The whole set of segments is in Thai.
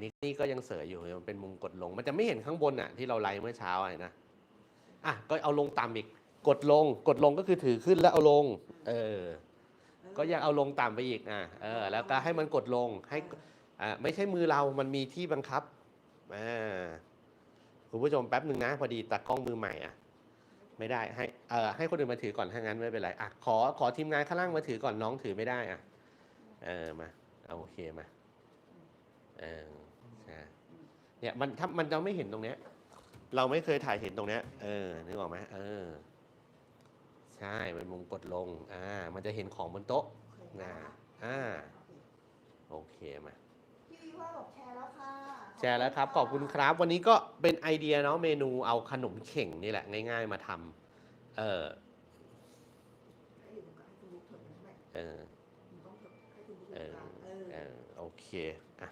นี่นี่ก็ยังเสยอยู่มันเป็นมุมกดลง มันจะไม่เห็นข้างบนอะที่เราไลฟ์เมื่อเช้าอะนะอะก็เอาลงต่ำอีกกดลงกดลงก็คือถือขึ้นแล้วเอาลง เออ ก็ยังเอาลงต่ำไปอีกอะเออ แล้วก็ให้มันกดลงให้อ่าไม่ใช่มือเรามันมีที่บังคับอ่าคุณผู้ชมแป๊บหนึ่งนะพอดีตากล้องมือใหม่อะไม่ได้ให้เออให้คนอื่นมาถือก่อนถ้างั้นไม่เป็นไรอะขอขอทีมงานข้างล่างมาถือก่อนน้องถือไม่ได้อะเออมาเอาโอเคมาเออ เนี่ยมันถ้ามันเราไม่เห็นตรงเนี้ย เราไม่เคยถ่ายเห็นตรงเนี้ย เออนึกออกไหมเออ ใช่มันมุมกดลง อ่า มันจะเห็นของบนโต๊ะนะอ่า โอเคมาพี่วิว่าบอกแชร์แล้วค่ะแชร์แล้วครับ ขอบคุณครับ วันนี้ก็เป็นไอเดียเนาะเมนูเอาขนมเข่งนี่แหละ ง่าย ๆ มาทำเออให้อยู่ตรงกลางให้คุณลูกเถิดนะแม่เออหนูต้องเถิดให้คุณลูกเอตรงอกลางเออเออโอเคอะ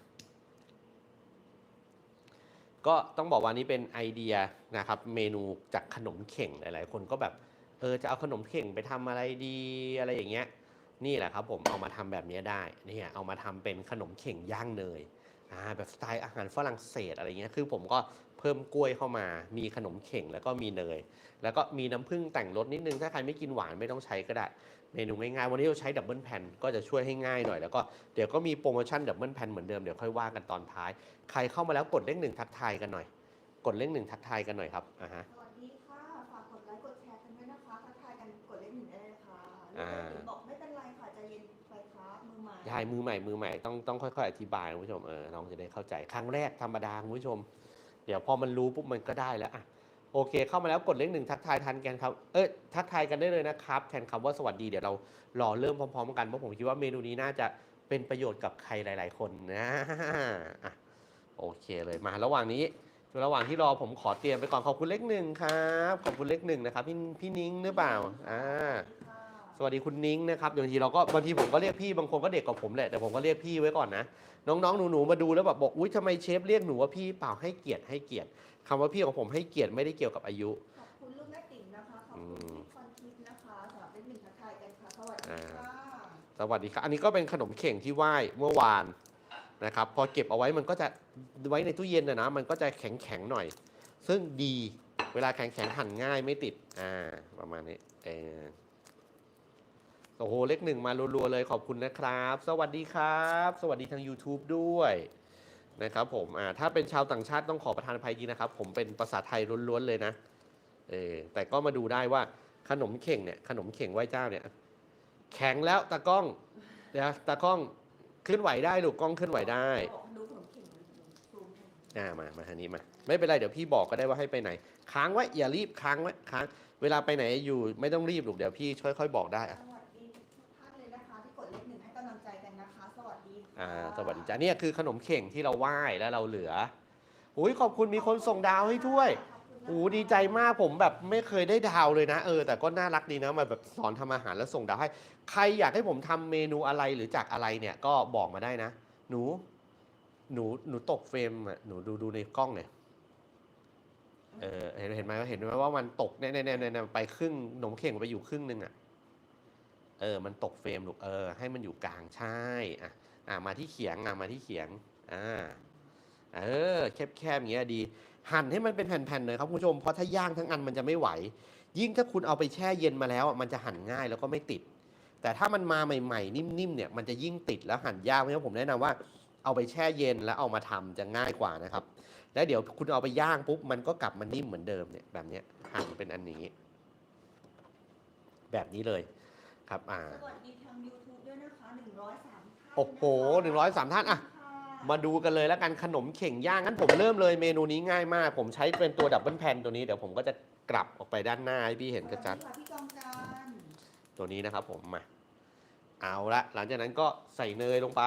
ก็ต้องบอกว่านี้เป็นไอเดียนะครับเมนูจากขนมเข่งหลายๆ คนก็แบบเออจะเอาขนมเข่งไปทำอะไรดีอะไรอย่างเงี้ยนี่แหละครับผมเอามาทำแบบนี้ได้นี่เอามาทำเป็นขนมเข่งย่างเนยอ่าแบบสไตล์อาหารฝรั่งเศสอะไรเงี้ยคือผมก็เพิ่มกล้วยเข้ามามีขนมเข่งแล้วก็มีเนย แล้วก็มีน้ำผึ้งแต่งรสนิดนึงถ้าใครไม่กินหวานไม่ต้องใช้ก็ได้ เมนูง่ายๆวันนี้เราใช้ดับเบิลแผ่นก็จะช่วยให้ง่ายหน่อย แล้วก็เดี๋ยวก็มีโปรโมชั่นดับเบิลแผ่นเหมือนเดิมเดี๋ยวค่อยว่ากันตอนท้าย ใครเข้ามาแล้วกดเลขหนึ่งทักทายกันหน่อย กดเลขหนึ่งทักทายกันหน่อยครับอ่าฮะสวัสดีค่ะฝากกดไลค์กดแชร์กันด้วยนะคะทักทายกันกดเลขหนึ่งได้เลยค่ะอ่าลูกบอกไม่เป็นไรค่ะใจเย็นไปครับมือใหม่ยายมือใหม่มือใหม่ต้องต้องค่อยๆอธิบายคุณผู้ชมเออน้องจะได้เข้าใจครั้งแรกธรรมดาคุณผู้ชม เดี๋ยวพอมันรู้ปุ๊บมันก็ได้แล้วอะ โอเค เข้ามาแล้วกดเลขหนึ่งทักทายทันกันครับ เอ้ยทักทายกันได้เลยนะครับ แทนคำว่าสวัสดีเดี๋ยวเรารอเริ่มพร้อมๆกันเพราะผมคิดว่าเมนูนี้น่าจะเป็นประโยชน์กับใครหลาย ๆ คนนะอะโอเคเลยมาระหว่างนี้ระหว่างที่รอผมขอเตรียมไปก่อนขอบคุณเลขหนึ่งครับ ขอบคุณเลขหนึ่งนะครับพี่พี่นิ้งหรือเปล่าอ่า สวัสดีคุณนิ้งนะครับบางทีเราก็บางทีผมก็เรียกพี่บางคนก็เด็กกว่าผมแหละแต่ผมก็เรียกพี่ไว้ก่อนนะ น้องๆหนูๆมาดูแล้วแบบบอกอุ้ยทำไมเชฟเรียกหนูว่าพี่เปล่าให้เกียรติให้เกียรติคำว่าพี่ของผมให้เกียรติไม่ได้เกี่ยวกับอายุ ขอบคุณลูกแม่ติ๋มนะคะขอบอืคุณมพี่คอนทิพย์นะคะสำหรับเลขหนึ่งทักทายกันค่ะสวัสดีค่ะสวัสดีครับอันนี้ก็เป็นขนมเข่งที่ไหว้เมื่อวานนะครับพอเก็บเอาไว้มันก็จะไว้ในตู้เย็นนะนะมันก็จะแข็งแข็งๆหน่อย ซึ่งดีเวลาแข็งแข็งๆหั่นง่ายไม่ติดอ่าประมาณนี้เออ โอ้โห เลขหนึ่งมารัวๆเลยขอบคุณนะครับ สวัสดีครับ สวัสดีทาง YouTube ด้วยนะครับผมอ่าถ้าเป็นชาวต่างชาติต้องขอประทานอภัยจริงนะครับ ผมเป็นภาษาไทยล้วนๆเลยนะเออแต่ก็มาดูได้ว่าขนมเข่งเนี่ยขนมเข่งไหว้เจ้าเนี่ยแข็งแล้วตากล้องเดี๋ยวตากล้องเคลื่อนไหวได้ลูกกล้องเคลื่อนไหวได้อ่ามามาทางนี้มา ไม่เป็นไรเดี๋ยวพี่บอกก็ได้ว่าให้ไปไหน ค้างไว้อย่ารีบค้างไว้ค้างเวลาไปไหนอยู่ไม่ต้องรีบลูกเดี๋ยวพี่ค่อยๆบอกได้อะ อ่าสวัสดีจ้าเนี่ยคือขนมเข่งที่เราไหว้แล้วเราเหลืออุ้ยขอบคุณมีคนส่งดาวให้ด้วยขอบคุณนะคะโอ้ดีใจมากผมแบบไม่เคยได้ดาวเลยนะ เออ แต่ก็น่ารักดีนะมาแบบสอนทำอาหารแล้วส่งดาวให้ ใครอยากให้ผมทำเมนูอะไรหรือจากอะไรเนี่ยก็บอกมาได้นะ หนู หนูหนูตกเฟรมอะหนูดูดูในกล้องเนี่ยเออเห็นเห็นไหมเห็นไหมว่ามันตกเนี่ยเนี่ยเนี่ยเนี่ยไปครึ่งขนมเข่งไปอยู่ครึ่งหนึงอะเออ มันตกเฟรมลูกเออให้มันอยู่กลางใช่อะ อะมาที่เขียงอะมาที่เขียงอ่าเออแคบๆอย่างเงี้ยดี หั่นให้มันเป็นแผ่นๆเลยครับคุณผู้ชมเพราะถ้าย่างทั้งอันมันจะไม่ไหว ยิ่งถ้าคุณเอาไปแช่เย็นมาแล้วอะมันจะหั่นง่ายแล้วก็ไม่ติด แต่ถ้ามันมาใหม่ๆ นิ่มๆเนี่ยมันจะยิ่งติดแล้วหั่นยากเพราะฉะนั้นผมแนะนำว่าเอาไปแช่เย็นแล้วเอามาทำจะง่ายกว่านะครับ แล้วเดี๋ยวคุณเอาไปย่างปุ๊บมันก็กลับมานิ่มเหมือนเดิมเนี่ยแบบนี้หั่นเป็นอันนี้ แบบนี้เลยครับอ่าสวัสดีทาง YouTube ด้วยนะคะ 103ท่านโอ้โห103ท่านอะมาดูกันเลยแล้วกันขนมเข่งย่างงั้นผมเริ่มเลยเมนูนี้ง่ายมาก ผมใช้เป็นตัวดับเบิลแพนตัวนี้เดี๋ยวผมก็จะกลับออกไปด้านหน้าให้พี่เห็นกระชัดสวัสดีค่ะพี่กองการตัวนี้นะครับผมมาเอาละหลังจากนั้นก็ใส่เนยลงไป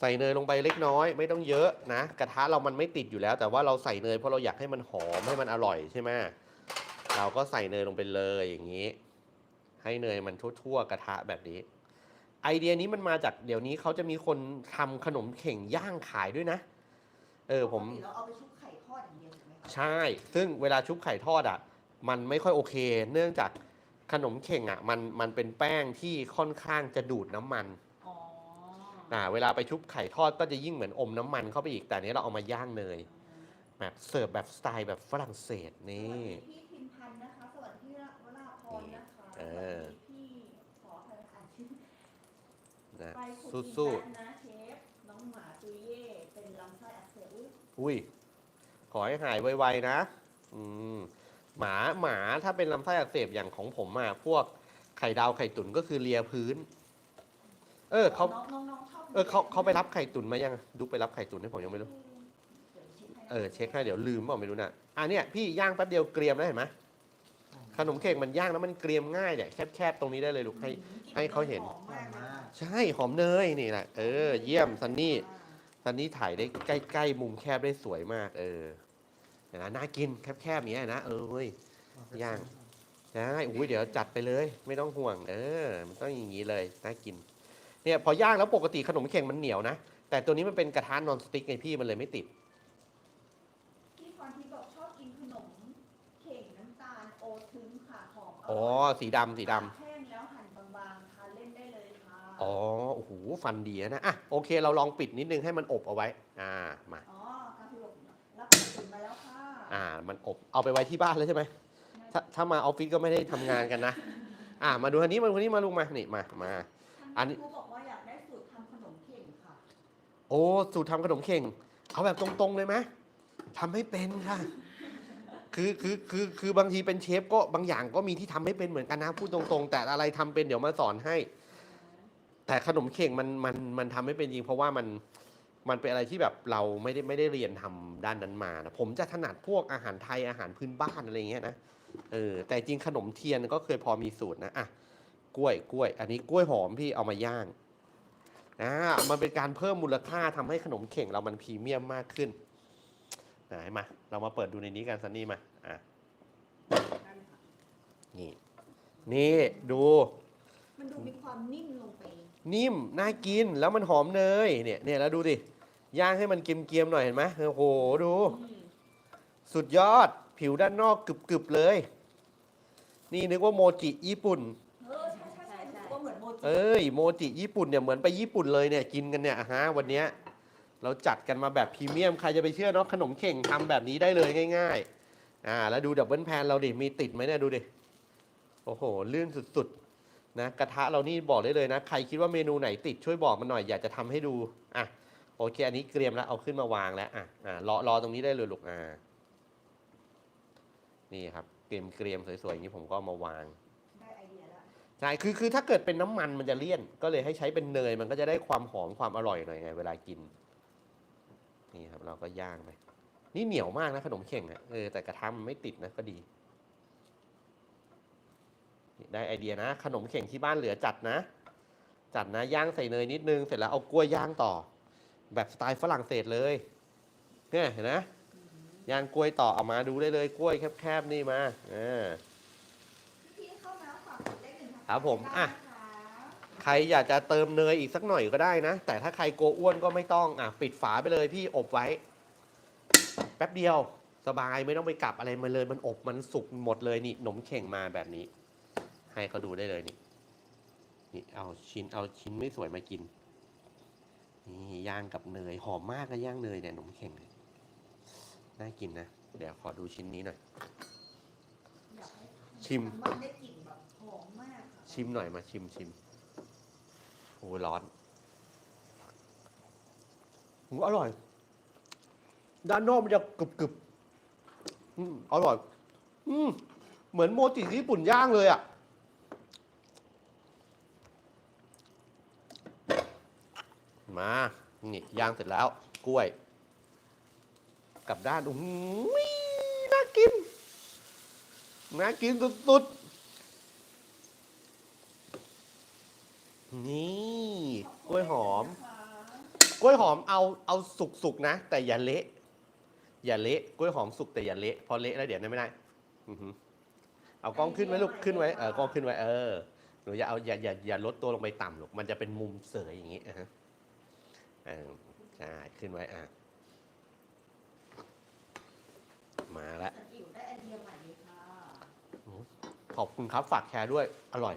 ใส่เนยลงไปเล็กน้อย ไม่ต้องเยอะนะ กระทะเรามันไม่ติดอยู่แล้ว แต่ว่าเราใส่เนยเพราะเราอยากให้มันหอมให้มันอร่อยใช่ไหมเราก็ใส่เนยลงไปเลยอย่างนี้ ให้เนยมันทั่วๆกระทะแบบนี้ ไอเดียนี้มันมาจากเดี๋ยวนี้เขาจะมีคนทำขนมเข่งย่างขายด้วยนะ เออผมปกติเราเอาไปชุบไข่ทอดอย่างเดียวใช่ไหมคะใช่ ซึ่งเวลาชุบไข่ทอดอะ มันไม่ค่อยโอเค เนื่องจากขนมเข่งอะมันมันเป็นแป้งที่ค่อนข้างจะดูดน้ำมันอ๋ออ่าเวลาไปชุบไข่ทอดก็จะยิ่งเหมือนอมน้ำมันเข้าไปอีกแต่อันนี้เราเอามาย่างเนยแบบเสิร์ฟแบบสไตล์แบบฝรั่งเศสสวัสนี่ เออสวัสดีพี่ขอธนาคารชื่อนะไปขุดสู้ดินแป๊บนะเชฟน้องหมาตุยเย่เป็นลำไส้อักเสบอุ๊ยๆอุ้ย ขอให้หายไวๆนะ อืม หมา หมา ถ้าเป็นลำไส้อักเสบอย่างของผมอะพวกไข่ดาวไข่ตุ๋นก็คือเลียพื้น เออเขา น้องน้องน้องชอบเออเขาเขาไปรับไข่ตุ๋นมายังดุกไปรับไข่ตุ๋นให้ผมยังไม่รู้ดี๋ยวเช็คให้นะ เออ เช็คให้เดี๋ยวลืมเปล่าไม่รู้นะอะเนี่ยพี่ย่างแป๊บเดียวเกรียมแล้วเห็นไหม ขนมเค้กมันย่างแล้วมันเกรียมง่ายเนี่ยแคบๆตรงนี้ได้เลยลูกให้ให้เขาเห็นหอมมากเลยค่ะใช่หอมเนยนี่แหละเออ เยี่ยมซันนี่ซันนี่ถ่ายได้ใกล้ๆมุมแคบได้สวยมาก เออเห็นไหมน่ากินแคบๆอย่างเงี้ยนะเออเว้ยย่างได้อุ้ยเดี๋ยวจัดไปเลย ไม่ต้องห่วง เออ มันต้องอย่างนี้เลยน่ากิน เนี่ยพอย่างแล้วปกติขนมเค้กมันเหนียวนะแต่ตัวนี้มันเป็นกระทะนอนสติ๊กไงพี่มันเลยไม่ติด พี่พรทิพย์บอกชอบกินขนมเข่งน้ำตาลโอทึ้งค่ะห อมร่ยอ๋อ สีดำสีดำตากแห้งแล้วหั่นบางๆทานเล่นได้เลยค่ะอ๋อ โอ้โห ฟันดีนะ อะ โอเค เราลองปิดนิดนึงให้มันอบเอาไว้ อ่า มา อ๋อกาฟิบอกรับกระสุนมาแล้วค่ะอ่า มันอบ เอาไปไว้ที่บ้านแล้วใช่ไหม ถ้าถ้ามาออฟฟิศก็ไม่ได้ทำงานกันนะ อ่า มาดูอันนี้มาดูอันนี้มาลุงมา นี่ มา มา อัอันนนี้นี้ ครูบอกว่าอยากได้สูตรทำขนมเข่งค่ะ โอ้ สูตรทำขนมเข่ง เอาแบบตรงๆเลยไหมทำให้เป็นค่ะ คือคือคือคือบางทีเป็นเชฟก็บางอย่างก็มีที่ทำไม่เป็นเหมือนกันนะพูดตรงๆ แต่อะไรทำเป็นเดี๋ยวมาสอนให้ แต่ขนมเข่งมันมันมันทำไม่เป็นจริง เพราะว่ามันมันเป็นอะไรที่แบบเราไม่ได้ไม่ได้เรียนทำด้านนั้นมานะผมจะถนัดพวกอาหารไทยอาหารพื้นบ้านอะไรอย่างเงี้ยนะเออแต่จริงขนมเทียนก็เคยพอมีสูตรนะอะกล้วยกล้วย อันนี้กล้วยหอมพี่เอามาย่างอ่ามันเป็นการเพิ่มมูลค่าทำให้ขนมเข่งเรามันพรีเมียมมากขึ้น ไหนมาเรามาเปิดดูในนี้กันซันนี่มาอะนี่นี่ดู มันดูมีความนิ่มลงไป นิ่มน่ากินแล้วมันหอมเนยเนี่ยเนี่ยแล้วดูดิย่างให้มันเกรียมๆหน่อยเห็นไหมโอ้โหดู สุดยอดผิวด้านนอกกรึบๆเลย นี่นึกว่าโมจิญี่ปุ่น เออใช่ใช่ใช่รู้สึกว่าเหมือนโมจิเอ้ยโมจิญี่ปุ่นเนี่ยเหมือนไปญี่ปุ่นเลยเนี่ยกินกันเนี่ยฮะวันเนี้ย เราจัดกันมาแบบพรีเมียมใครจะไปเชื่อเนาะขนมเข่งทำแบบนี้ได้เลยง่าย ๆ อ่า แล้วดูดับเบิลแพนเราดิมีติดไหมเนี่ยดูดิโอ้โหลื่นสุดๆนะกระทะเรานี่บอกได้เลยนะ ใครคิดว่าเมนูไหนติดช่วยบอกมาหน่อยอยากจะทำให้ดูอะโอเคอันนี้เกรียมแล้วเอาขึ้นมาวางแล้วอะอ่ารอรอตรงนี้ได้เลยลูกอ่านี่ครับเกรียมเกรียมๆสวยๆอย่างนี้ผมก็เอามาวางได้ไอเดียแล้วใช่คือคือถ้าเกิดเป็นน้ำมันมันจะเลี่ยน ก็เลยให้ใช้เป็นเนยมันก็จะได้ความหอมความอร่อยหน่อยไงเวลากิน นี่ครับเราก็ย่างไป นี่เหนียวมากนะขนมเข่งอะเออแต่กระทะมันไม่ติดนะก็ดีนี่ได้ไอเดียนะ ขนมเข่งที่บ้านเหลือจัดนะ จัดนะย่างใส่เนยนิดนึงเสร็จแล้วเอากล้วยย่างต่อ แบบสไตล์ฝรั่งเศสเลยเนี่ยเห็นนะย่างกล้วยต่อเอามาดูได้เลยกล้วยแคบๆนี่มาอ่าพี่เข้ามาฝากกดเลขหนึ่งทางครับผมได้อะนะคะ ใครอยากจะเติมเนยอีกสักหน่อยก็ได้นะ แต่ถ้าใครโกอ้วนก็ไม่ต้องอะปิดฝาไปเลยพี่อบไว้ แป๊บเดียวสบายไม่ต้องไปกลับอะไรมาเลย มันอบมันสุกหมดเลยนี่หนมเข่งมาแบบนี้ ให้เขาดูได้เลยนี่นี่เอาชิ้นเอาชิ้นไม่สวยมากินนี่ย่างกับเนยหอมมากนะย่างเนยเนี่ยหนมเข่งน่ากินนะเดี๋ยวขอดูชิ้นนี้หน่อย ชิม ชิมหน่อยมาชิมชิม โอ้ร้อน หูอร่อย ด้านนอกมันจะกรึบกรึบอืมอร่อย อืมเหมือนโมจิที่ญี่ปุ่นย่างเลยอะ มา นี่ย่างเสร็จแล้ว กล้วย กลับด้านอุ้ยน่ากิน น่ากินสุดๆ นี่กล้วยหอมนะคะกล้วยหอมเอาเอาสุกสุกๆนะ แต่อย่าเละ อย่าเละกล้วยหอมสุกแต่อย่าเละพอเละแล้วเดี๋ยวนั่นไม่ได้อือหือเอากล้องขึ้นไว้ลูกขึ้นไว้เออกล้องขึ้นไว้เออหนูอย่าเอาอย่าอย่าอย่าลดตัวลงไปต่ำลูกมันจะเป็นมุมเสยอย่างนี้อะฮะเออใช่ขึ้นไว้อะมาแล้วแต่อิ๋วได้ไอเดียใหม่เลยค่ะ ขอบคุณครับฝากแชร์ด้วยอร่อย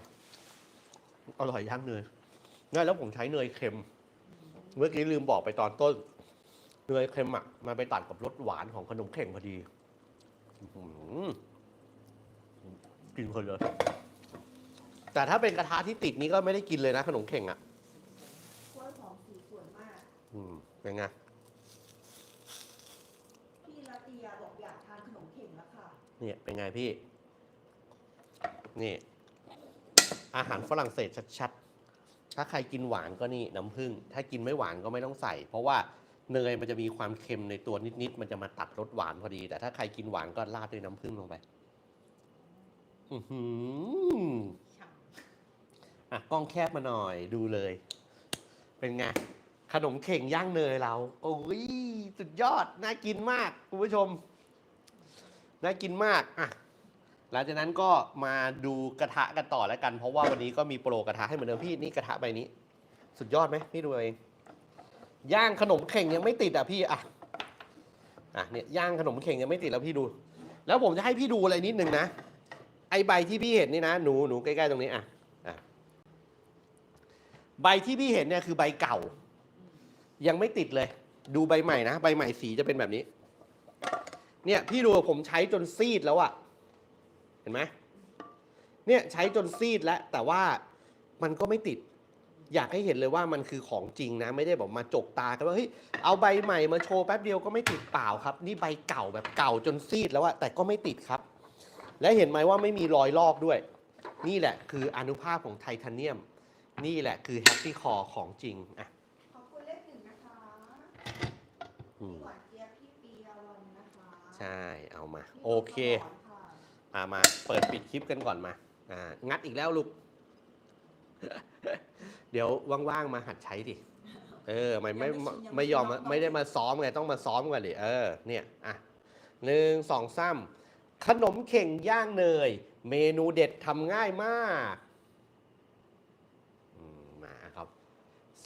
อร่อยย่างเนยง่ายแล้วผมใช้เนยเค็ม เมื่อกี้ลืมบอกไปตอนต้น เนยเค็มอะมาไปตัดกับรสหวานของขนมเข่งพอดีอื้อหือกินคนเลย แต่ถ้าเป็นกระทะที่ติดนี้ก็ไม่ได้กินเลยนะขนมเข่งอะกล้วยหอมสีสวยมาก อืมเป็นไงพี่ละเตียบอกอยากทานขนมเข่งแล้วค่ะ เนี่ยเป็นไงพี่ นี่ อาหารฝรั่งเศสชัดๆ ถ้าใครกินหวานก็นี่น้ำผึ้ง ถ้ากินไม่หวานก็ไม่ต้องใส่ เพราะว่าเนยมันจะมีความเค็มในตัวนิดๆ มันจะมาตัดรสหวานพอดี แต่ถ้าใครกินหวานก็ราดด้วยน้ำผึ้งลงไป อือหืออะกล้องแคบมาหน่อยดูเลย เป็นไง ขนมเข่งย่างเนยเรา โอ้ย สุดยอด น่ากินมาก คุณผู้ชม น่ากินมาก อะ ลังจากนั้นก็มาดูกระทะกันต่อแล้วกัน เพราะว่าวันนี้ก็มีโปรกระทะให้เหมือนเดิมพี่นี่กระทะใบนี้ สุดยอดไหมพี่ดูเองย่างขนมเข่งยังไม่ติดอะพี่อะอะเนี่ยย่างขนมเข่งยังไม่ติดแล้วพี่ดู แล้วผมจะให้พี่ดูอะไรนิดนึงนะไอใบที่พี่เห็นนี่นะหนูหนูใกล้ๆตรงนี้อะอะใบที่พี่เห็นเนี่ยคือใบเก่า ยังไม่ติดเลย ดูใบใหม่นะใบใหม่สีจะเป็นแบบนี้ เนี่ยพี่ดูผมใช้จนซีดแล้วอะเห็นไหมเนี่ยใช้จนซีดแล้วแต่ว่ามันก็ไม่ติด อยากให้เห็นเลยว่ามันคือของจริงนะไม่ได้บอกมาจกตากันว่าเฮ้ยเอาใบใหม่มาโชว์แป๊บเดียวก็ไม่ติดเปล่าครับ นี่ใบเก่าแบบเก่าจนซีดแล้วอะแต่ก็ไม่ติดครับ และเห็นไหมว่าไม่มีรอยลอกด้วย นี่แหละคืออนุภาพของไทเทเนียม นี่แหละคือแฮปปี้คอของจริงอะขอบคุณเลขหนึ่งนะคะอืมหวานเจี๊ยบพี่ปียวันนะคะใช่เอามาพี่โอเคสมรค่ะ อ่ามาเปิดปิดคลิปกันก่อนมาอ่างัดอีกแล้วลูก เดี๋ยวว่างๆมาหัดใช้ดิเออไม่ไม่ไม่ไม่ยอมมาไม่ได้มาซ้อมไงต้องมาซ้อมกันดิเออเนี่ยอะหนึ่งสองสามขนมเข่งย่างเนย เมนูเด็ดทำง่ายมากอืมมาครับ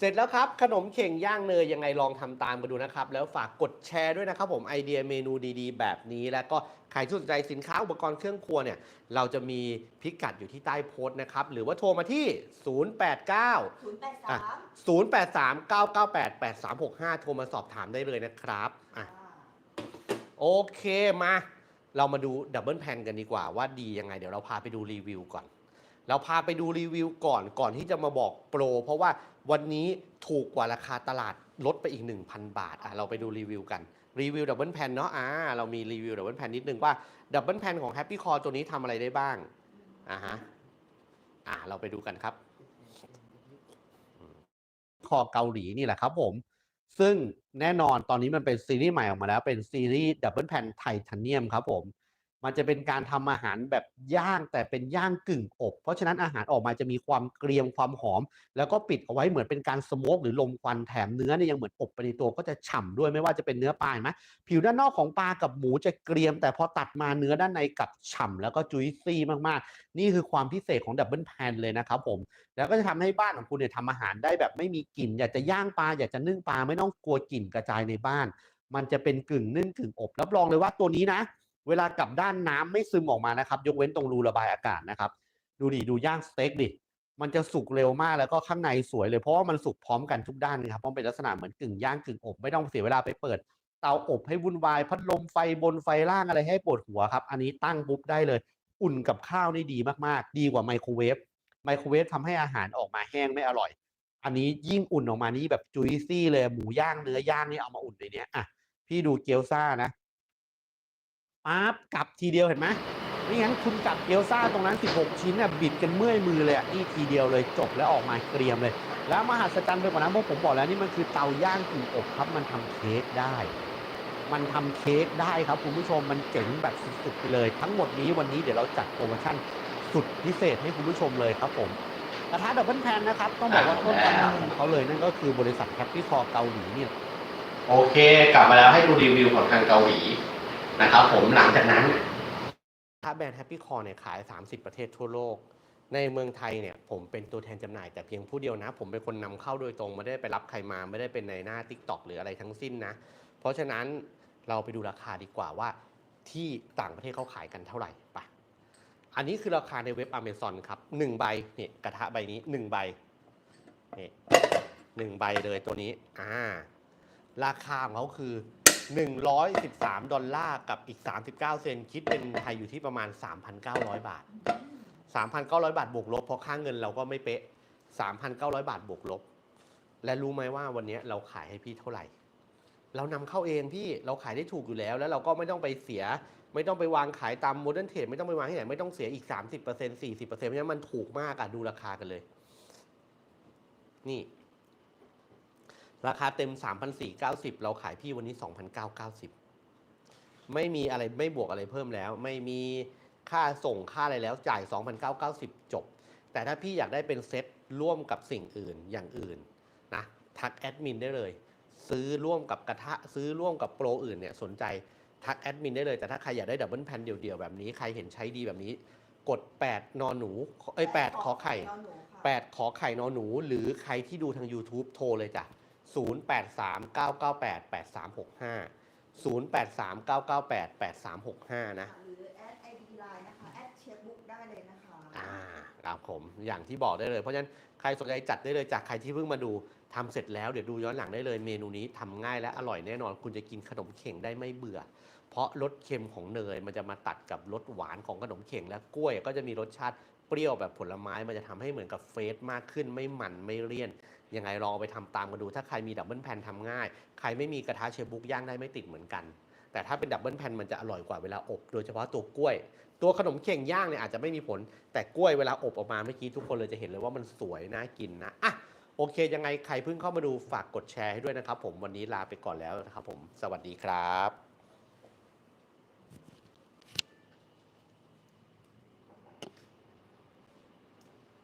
เสร็จแล้วครับ ขนมเข่งย่างเนยยังไงลองทำตามกันดูนะครับ แล้วฝากกดแชร์ด้วยนะครับผมไอเดียเมนูดีๆ แบบนี้ แล้วก็ใครที่สนใจสินค้าอุปกรณ์เครื่องครัวเนี่ย เราจะมีพิกัดอยู่ที่ใต้โพสต์นะครับ หรือว่าโทรมาที่ 089ศูนย์แปดสาม083 998 8365 โทรมาสอบถามได้เลยนะครับอะโอเคมา เรามาดูดับเบิลแพนกันดีกว่าว่าดียังไง เดี๋ยวเราพาไปดูรีวิวก่อน เราพาไปดูรีวิวก่อนก่อนที่จะมาบอกโปร เพราะว่าวันนี้ถูกกว่าราคาตลาดลดไปอีก 1,000 บาทอะเราไปดูรีวิวกันรีวิวดับเบิลแพนเนาะอ่าเรามีรีวิวดับเบิลแพนนิดนึงว่าดับเบิลแพนของ Happy Core ตัวนี้ทำอะไรได้บ้างอ่าฮะอ่าเราไปดูกันครับ คอเกาหลีนี่แหละครับผม ซึ่งแน่นอนตอนนี้มันเป็นซีรีส์ใหม่ออกมาแล้ว เป็นซีรีส์ดับเบิลแพนไทเทเนียมครับผม มันจะเป็นการทำอาหารแบบย่างแต่เป็นย่างกึ่งอบ เพราะฉะนั้นอาหารออกมาจะมีความเกรียมความหอม แล้วก็ปิดเอาไว้เหมือนเป็นการสโมกหรือลมควันแถมเนื้อเนี่ยยังเหมือนอบไปในตัวก็จะฉ่ำด้วยไม่ว่าจะเป็นเนื้อปลาเห็นไหมผิวด้านนอกของปลากับหมูจะเกรียม แต่พอตัดมาเนื้อด้านในกับฉ่ำแล้วก็จุยซี่มากๆ นี่คือความพิเศษของดับเบิลแพนเลยนะครับผมแล้วก็จะทำให้บ้านของคุณเนี่ยทำอาหารได้แบบไม่มีกลิ่นอยากจะย่างปลาอยากจะนึ่งปลาไม่ต้องกลัวกลิ่นกระจายในบ้าน มันจะเป็นกึ่งนึ่งกึ่งอบรับรองเลยว่าตัวนี้นะ เวลากลับด้านน้ำไม่ซึมออกมานะครับ ยกเว้นตรงรูระบายอากาศนะครับ ดูดิดูย่างสเต็กดิมันจะสุกเร็วมากแล้วก็ข้างในสวยเลยเพราะว่ามันสุกพร้อมกันทุกด้านนะครับเพราะเป็นลักษณะเหมือนกึ่งย่างกึ่งอบไม่ต้องเสียเวลาไปเปิด เตาอบให้วุ่นวายพัดลมไฟบนไฟล่างอะไรให้ปวดหัวครับ อันนี้ตั้งปุ๊บได้เลย อุ่นกับข้าวนี่ดีมากๆ ดีกว่าไมโครเวฟไมโครเวฟทำให้อาหารออกมาแห้งไม่อร่อย อันนี้ยิ่งอุ่นออกมานี่แบบจุยซี่เลยหมูย่างเนื้อย่างนี่เอามาอุ่นในนี้อะพี่ดูเกี๊ยวซ่านะ ปั๊บกลับทีเดียวเห็นไหมไม่งั้นคุณกลับเกี๊ยวซ่าตรงนั้น 16 ชิ้นน่ะบิดกันเมื่อยมือเลยอะนี่ทีเดียวเลยจบแล้วออกมาเกรียมเลย แล้วมหัศจรรย์ไปกว่านั้นเพราะผมบอกแล้วนี่มันคือเตาย่างกึ่งอบครับมันทำเค้กได้ มันทำเค้กได้ครับคุณผู้ชมมันเจ๋งแบบสุดๆไปเลย ทั้งหมดนี้วันนี้เดี๋ยวเราจัดโปรโมชั่นสุดพิเศษให้คุณผู้ชมเลยครับผมกระทะดับเบิลแพนนะครับ ต้องบอกว่าต้นตำรับของเขาเลยนั่นก็คือบริษัทแฮปปี้คอเกาหลีนี่แหละโอเค กลับมาแล้วให้ดูรีวิวของทางเกาหลี นะครับผมหลังจากนั้นถ้าแบรนด์แฮปปี้คอร์เนี่ยขาย 30 ประเทศทั่วโลก ในเมืองไทยเนี่ยผมเป็นตัวแทนจำหน่ายแต่เพียงผู้เดียวนะ ผมเป็นคนนำเข้าโดยตรงไม่ได้ไปรับใครมาไม่ได้เป็นในหน้า Tik t o อกหรืออะไรทั้งสิ้นนะ เพราะฉะนั้นเราไปดูราคาดีกว่าว่า ที่ต่างประเทศเขาขายกันเท่าไหร่ไปะอันนี้คือราคาในเว็บ Amazon ครับหนึ่งใบเนี่ยกระทะใบนี้หนึ่งใบเนี่ยหนึ่งใบเลยตัวนี้อ่าราคาของเขาคือ 113 ดอลลาร์กับอีก 39 เซนคิดเป็นไทยอยู่ที่ประมาณ 3,900 บาท 3,900 บาทบวกลบเพราะค่าเงินเราก็ไม่เป๊ะ 3,900 บาทบวกลบ และรู้ไหมว่าวันนี้เราขายให้พี่เท่าไหร่ เรานำเข้าเองพี่เราขายได้ถูกอยู่แล้ว แล้วเราก็ไม่ต้องไปเสีย ไม่ต้องไปวางขายตามโมเดิร์นเทรดไม่ต้องไปวางที่ไหนไม่ต้องเสียอีก 30% 40%เพราะฉะนั้นมันถูกมากอะดูราคากันเลย นี่ ราคาเต็ม 3,490 เราขายพี่วันนี้ 2,990 ไม่มีอะไรไม่บวกอะไรเพิ่มแล้ว ไม่มีค่าส่งค่าอะไรแล้วจ่าย 2,990 จบ แต่ถ้าพี่อยากได้เป็นเซ็ตร่วมกับสิ่งอื่นอย่างอื่นนะทักแอดมินได้เลย ซื้อร่วมกับกระทะซื้อร่วมกับโปรอื่นเนี่ยสนใจทักแอดมินได้เลย แต่ถ้าใครอยากได้ดับเบิลแพนเดี่ยวๆแบบนี้ใครเห็นใช้ดีแบบนี้ กด 8 นอนหนูเอ้ย8ขอไข่นอนหนูค่ะ8ขอไข่นอนหนู หรือใครที่ดูทาง YouTube โทรเลยจ้ะ 0839988365 0839988365 นะหรือแอดไอดีไลน์นะคะแอดเช็คบุ๊กได้เลยนะคะอ่าครับผมอย่างที่บอกได้เลย เพราะฉะนั้นใครสนใจจัดได้เลยจากใครที่เพิ่งมาดูทำเสร็จแล้วเดี๋ยวดูย้อนหลังได้เลยเมนูนี้ทำง่ายและอร่อยแน่นอน คุณจะกินขนมเข่งได้ไม่เบื่อ เพราะรสเค็มของเนยมันจะมาตัดกับรสหวานของขนมเข่งและกล้วยก็จะมีรสชาติ เปรี้ยวแบบผลไม้มันจะทำให้เหมือนกับเฟสมากขึ้นไม่หมันไม่เลี่ยนยังไงลองเอาไปทำตามกันดู ถ้าใครมีดับเบิลแพนทำง่าย ใครไม่มีกระทะเชฟบุ๊กย่างได้ไม่ติดเหมือนกัน แต่ถ้าเป็นดับเบิลแพนมันจะอร่อยกว่าเวลาอบ โดยเฉพาะตัวกล้วย ตัวขนมเข่งย่างเนี่ยอาจจะไม่มีผล แต่กล้วยเวลาอบออกมาเมื่อกี้ทุกคนเลยจะเห็นเลยว่ามันสวยน่ากินนะอะโอเค ยังไงใครเพิ่งเข้ามาดูฝากกดแชร์ให้ด้วยนะครับผมวันนี้ลาไปก่อนแล้วนะครับผมสวัสดีครับ